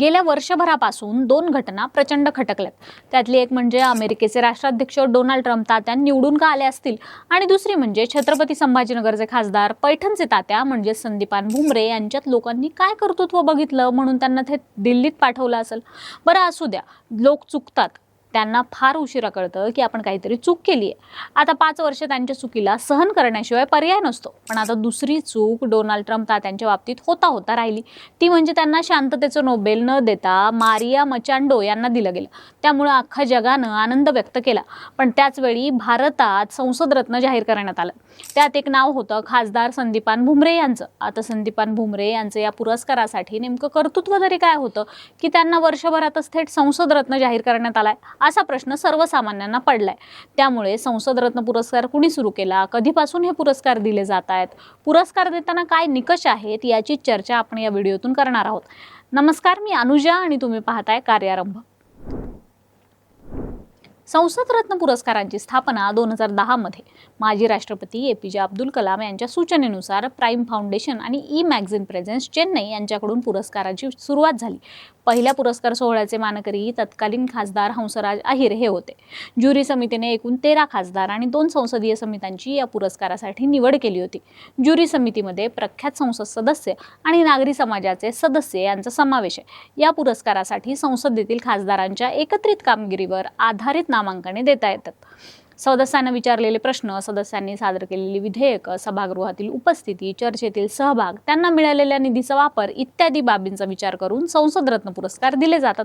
गेल्या वर्षभरापासून दोन घटना प्रचंड खटकल्यात. त्यातली एक म्हणजे अमेरिकेचे राष्ट्राध्यक्ष डोनाल्ड ट्रम्प तात्या निवडून का आले असतील? आणि दुसरी म्हणजे छत्रपती संभाजीनगरचे खासदार पैठणचे तात्या म्हणजे संदीपान भुमरे यांच्यात लोकांनी काय कर्तृत्व बघितलं म्हणून त्यांना ते दिल्लीत पाठवलं असेल? बरं असू द्या. लोक चुकतात. त्यांना फार उशिरा कळतं की आपण काहीतरी चूक केली आहे आता पाच वर्ष त्यांच्या चुकीला सहन करण्याशिवाय पर्याय नसतो. पण आता दुसरी चूक डोनाल्ड ट्रम्प त्यांच्या बाबतीत होता होता राहिली. ती म्हणजे त्यांना शांततेचं नोबेल न देता मारिया मचांडो यांना दिलं गेलं. त्यामुळं अख्खा जगानं आनंद व्यक्त केला. पण त्याचवेळी भारतात संसद रत्न जाहीर करण्यात आलं. त्यात एक नाव होतं खासदार संदीपान भुमरे यांचं. आता संदीपान भुमरे यांचं या पुरस्कारासाठी नेमकं कर्तृत्व तरी काय होतं? की त्यांना वर्षभरातच थेट संसद रत्न जाहीर करण्यात आलाय. असा प्रश्न सर्वसामान्यांना पडलाय. त्यामुळे संसद रत्न पुरस्कार कुणी सुरू केला? कधीपासून हे पुरस्कार दिले जात आहेत? पुरस्कार देताना काय निकष आहेत याची चर्चा आपण या व्हिडिओतून करणार आहोत. नमस्कार मी अनुजा आणि तुम्ही पाहताय कार्यारंभ. संसद रत्न पुरस्कारांची स्थापना दोन हजार दहामध्ये माजी राष्ट्रपती ए पी जे अब्दुल कलाम यांच्या सूचनेनुसार प्राईम फाउंडेशन आणि ई मॅगझिन प्रेझेन्स चेन्नई यांच्याकडून पुरस्काराची सुरुवात झाली. पहिल्या पुरस्कार सोहळ्याचे मानकरी तत्कालीन खासदार हंसराज अहिर हे होते. ज्युरी समितीने एकूण तेरा खासदार आणि दोन संसदीय समित्यांची या पुरस्कारासाठी निवड केली होती. ज्युरी समितीमध्ये प्रख्यात संसद सदस्य आणि नागरी समाजाचे सदस्य यांचा समावेश आहे. या पुरस्कारासाठी संसदेतील खासदारांच्या एकत्रित कामगिरीवर आधारित नामांकने देता येतात. सदस्यांना विचारलेले प्रश्न सदस्यांनी सादर केलेली विधेयकं सभागृहातील उपस्थिती चर्चेतील सहभाग त्यांना मिळालेल्या निधीचा वापर इत्यादी बाबींचा विचार करून संसद रत्न पुरस्कार दिले जातात.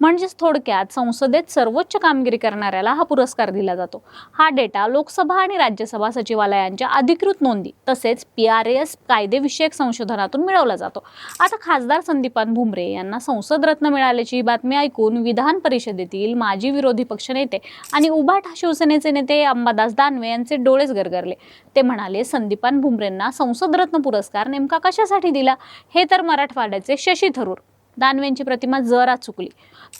म्हणजेच थोडक्यात संसदेत सर्वोच्च कामगिरी करणाऱ्याला हा पुरस्कार दिला जातो. हा डेटा लोकसभा आणि राज्यसभा सचिवालयांच्या अधिकृत नोंदी तसेच पी आर एस कायदेविषयक संशोधनातून मिळवला जातो. आता खासदार संदीपान भुमरे यांना संसद रत्न मिळाल्याची बातमी ऐकून विधान परिषदेतील माजी विरोधी पक्षनेते आणि उभाटा शिवसेनेचे नेते अंबादास दानवे यांचे डोळेच गरगरले. ते म्हणाले संदीपान भुमरेंना संसद रत्न पुरस्कार नेमका कशासाठी दिला? हे तर मराठवाड्याचे शशी थरूर. दानवेंची प्रतिमा जरा चुकली.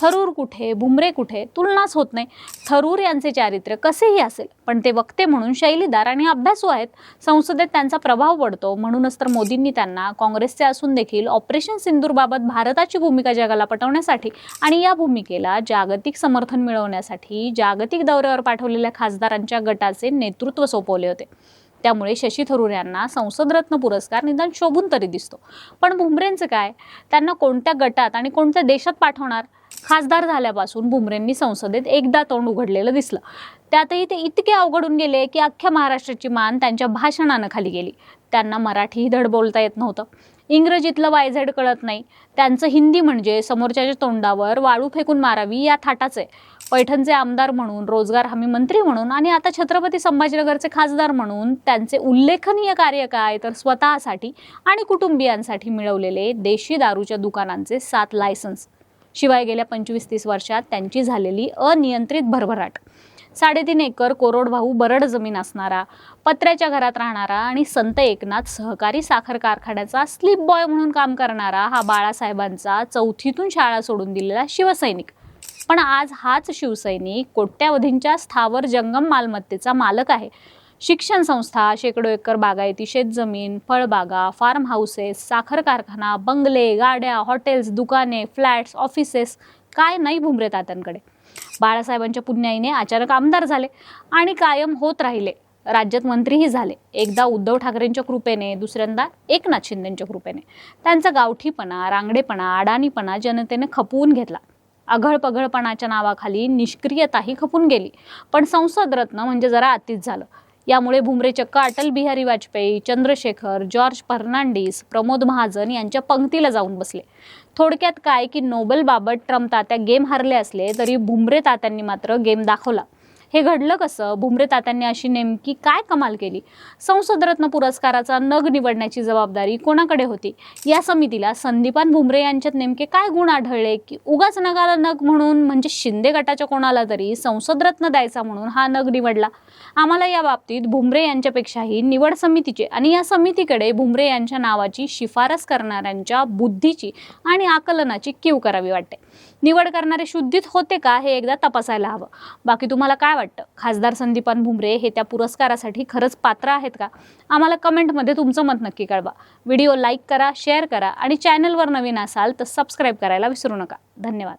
थरूर कुठे भुमरे कुठे तुलनाच होत नाही. थरूर यांचे चारित्र्य कसेही असेल पण ते वक्ते म्हणून शैलीदार आणि अभ्यासू आहेत. संसदेत त्यांचा प्रभाव पडतो. म्हणूनच तर मोदींनी त्यांना काँग्रेसचे असून देखील ऑपरेशन सिंदूरबाबत भारताची भूमिका जगाला पटवण्यासाठी आणि या भूमिकेला जागतिक समर्थन मिळवण्यासाठी जागतिक दौऱ्यावर पाठवलेल्या खासदारांच्या गटाचे नेतृत्व सोपवले होते. त्यामुळे शशी थरूर यांना संसदरत्न पुरस्कार निदान शोभून तरी दिसतो. पण भुमरेंचं काय? त्यांना कोणत्या गटात आणि कोणत्या देशात पाठवणार? खासदार झाल्यापासून भुमरेंनी संसदेत एकदा तोंड उघडलेलं दिसलं. त्यातही ते इतके अवघडून गेले की अख्ख्या महाराष्ट्राची मान त्यांच्या भाषणानं खाली गेली. त्यांना मराठीही धड बोलता येत नव्हतं. इंग्रजीतलं वायझेड कळत नाही. त्यांचं हिंदी म्हणजे समोरच्याच्या तोंडावर वाळू फेकून मारावी या थाटाचे पैठणचे आमदार म्हणून रोजगार हमी मंत्री म्हणून आणि आता छत्रपती संभाजीनगरचे खासदार म्हणून त्यांचे उल्लेखनीय कार्य काय? तर स्वतःसाठी आणि कुटुंबियांसाठी मिळवलेले देशी दारूच्या दुकानांचे सात लायसन्स. शिवाय गेल्या पंचवीस तीस वर्षात त्यांची झालेली अनियंत्रित भरभराट. साडेतीन एकर कोरडवाहू बरड जमीन असणारा पत्र्याच्या घरात राहणारा आणि संत एकनाथ सहकारी साखर कारखान्याचा स्लीप बॉय म्हणून काम करणारा हा बाळासाहेबांचा चौथीतून शाळा सोडून दिलेला शिवसैनिक. पण आज हाच शिवसैनिक कोट्यावधींच्या स्थावर जंगम मालमत्तेचा मालक आहे. शिक्षण संस्था शेकडो एकर बागायती शेतजमीन फळबागा फार्म हाऊसेस साखर कारखाना बंगले गाड्या हॉटेल्स दुकाने फ्लॅट्स ऑफिसेस काय नाही भुमरे तात्यांकडे. बाळासाहेबांच्या पुण्याईने अचानक आमदार झाले आणि कायम होत राहिले. राज्यात मंत्रीही झाले. एकदा उद्धव ठाकरेंच्या कृपेने दुसऱ्यांदा एकनाथ शिंदेच्या कृपेने. त्यांचा गावठीपणा रांगडेपणा अडाणीपणा जनतेने खपवून घेतला. आघळपघळपणाच्या नावाखाली निष्क्रियताही खपून गेली. पण संसद रत्न म्हणजे जरा आतीच झालं. यामुळे भुमरे चक्क अटल बिहारी वाजपेयी चंद्रशेखर जॉर्ज फर्नांडिस प्रमोद महाजन यांच्या पंक्तीला जाऊन बसले. थोडक्यात काय की नोबेलबाबत ट्रम्प तात्या गेम हरले असले तरी भुमरे तात्यांनी मात्र गेम दाखवला. हे घडलं कसं? भुमरे तात्यांनी अशी नेमकी काय कमाल केली? संसदरत्न पुरस्काराचा नग निवडण्याची जबाबदारी कोणाकडे होती? या समितीला संदीपान भुमरे यांच्यात नेमके काय गुण आढळले? की उगाच नगाला नग म्हणून म्हणजे शिंदे गटाच्या कोणाला तरी संसदरत्न द्यायचा म्हणून हा नग निवडला? आम्हाला या बाबतीत भुमरे यांच्यापेक्षाही निवड समितीचे आणि या समितीकडे भुमरे यांच्या नावाची शिफारस करणाऱ्यांच्या बुद्धीची आणि आकलनाची कीव करावी वाटते. निवड करणारे शुद्धीत होते का? हे एकदा तपासायला हवं. बाकी तुम्हाला काय वाटतं? खासदार संदीपान भुमरे हे त्या पुरस्कारासाठी खरंच पात्र आहेत का? आम्हाला कमेंटमध्ये तुमचं मत नक्की कळवा. व्हिडिओ लाईक करा शेअर करा आणि चॅनलवर नवीन असाल तर सबस्क्राईब करायला विसरू नका. धन्यवाद.